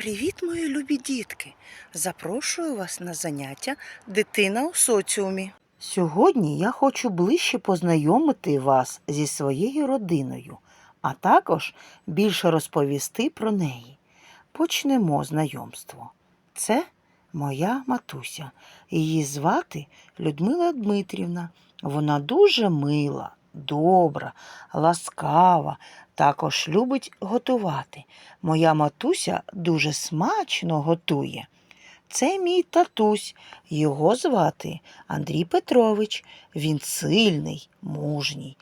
Привіт, мої любі дітки! Запрошую вас на заняття Дитина у соціумі. Сьогодні я хочу ближче познайомити вас зі своєю родиною, а також більше розповісти про неї. Почнемо знайомство. Це моя матуся. Її звати Людмила Дмитрівна. Вона дуже мила, добра, ласкава, також любить готувати. Моя матуся дуже смачно готує. Це мій татусь. Його звати Андрій Петрович. Він сильний, мужній.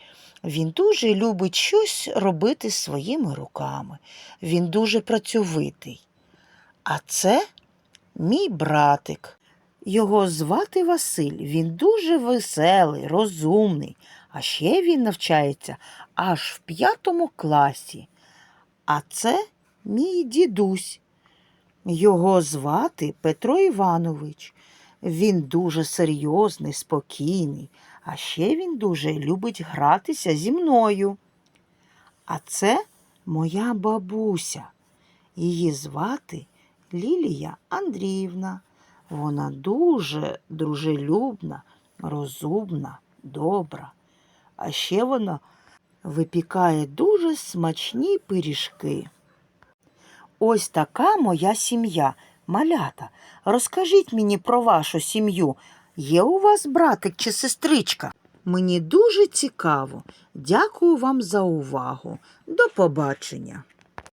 Він дуже любить щось робити своїми руками. Він дуже працьовитий. А це мій братик. Його звати Василь. Він дуже веселий, розумний. А ще він навчається аж в п'ятому класі. А це мій дідусь. Його звати Петро Іванович. Він дуже серйозний, спокійний, а ще він дуже любить гратися зі мною. А це моя бабуся. Її звати Лілія Андріївна. Вона дуже дружелюбна, розумна, добра. А ще вона випікає дуже смачні пиріжки. Ось така моя сім'я. Малята, розкажіть мені про вашу сім'ю. Є у вас братик чи сестричка? Мені дуже цікаво. Дякую вам за увагу. До побачення.